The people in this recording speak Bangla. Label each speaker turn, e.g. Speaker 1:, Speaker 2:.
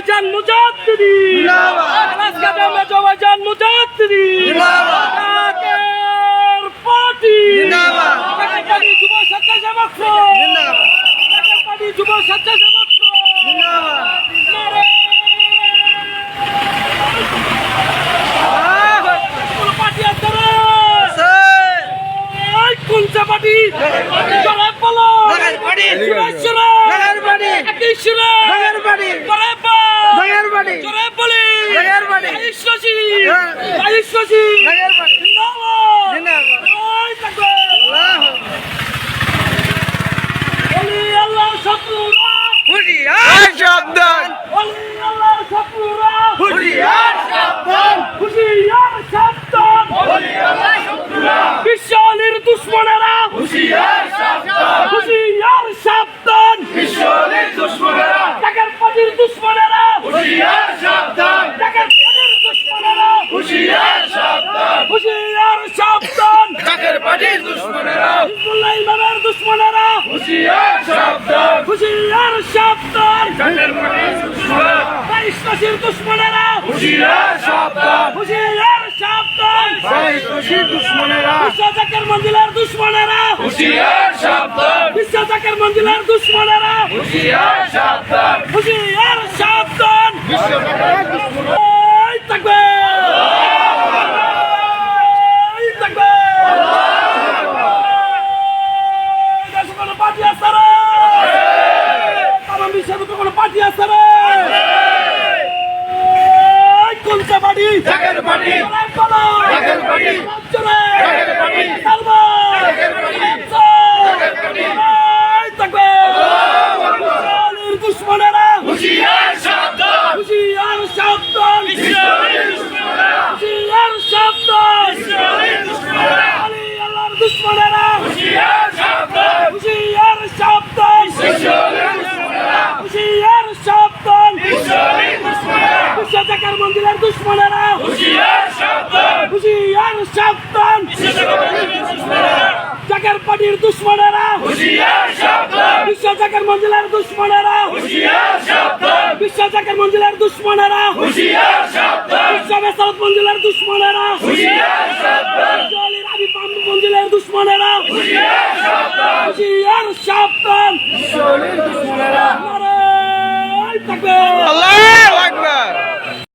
Speaker 1: ভাইজান মুজাদ্দিদি। রাজঘাটে মেজো ভাইজান মুজাদ্দিদি। একের পার্টি। একের পার্টি যুব স্বেচ্ছাসেবক সংঘ। একের পার্টি যুব স্বেচ্ছাসেবক কোন পার্টি কোনটা পার্টি? জোরে বলো। জোরে সুরে। একই সুরে। বল। শশী। আয়ুষ শশী। শত্রুরা। বলি আল্লাহর শত্রুরা। হুঁশিয়ার সাবধান। বিশ্ব আলীর দুশ্মনেরা হুঁশিয়ার সাবধান টাকার পাটির দুশ্মনেরা টাকার পাটির দুশ্মনেরা হুঁশিয়ার সাবধান হিজবুল্লাহ ইমামের দুশ্মনেরা হুঁশিয়ার সাবধান। বাইশ নশির দুশ্মনেরা। হুঁশিয়ার সাবধান। বিশ্ব জাকের মঞ্জিলের দুশ্মনেরা। বিশ্ব জাকের মঞ্জিলের দুশ্মনেরা। হুঁশিয়ার সাবধান। কোনটা পার্টি জাগের পার্টি জাগের সালমান। এই থাকবে আলীর দুশ্মনেরা হুঁশিয়ার সাবধান হুঁশিয়ার সাবধান আলী আল্লাহর দুশ্মনেরা হুঁশিয়ার সাবধান হুঁশিয়ার সাবধান বিশ্ব জাকার মন্দিরের দুশ্মনেরা হুঁশিয়ার সাবধান। জাকার পাটির দুশ্মনেরা। হুশিয়ার সাবধান বিশ্ব জাকার মঞ্জিলার দুশ্মনেরা। হুশিয়ার সাবধান বিশ্ব জাকার মঞ্জিলার দুশ্মনেরা। হুশিয়ার সাবধান বিশ্ব বেসারত
Speaker 2: মঞ্জিলার দুশ্মনেরা। বিশ্ব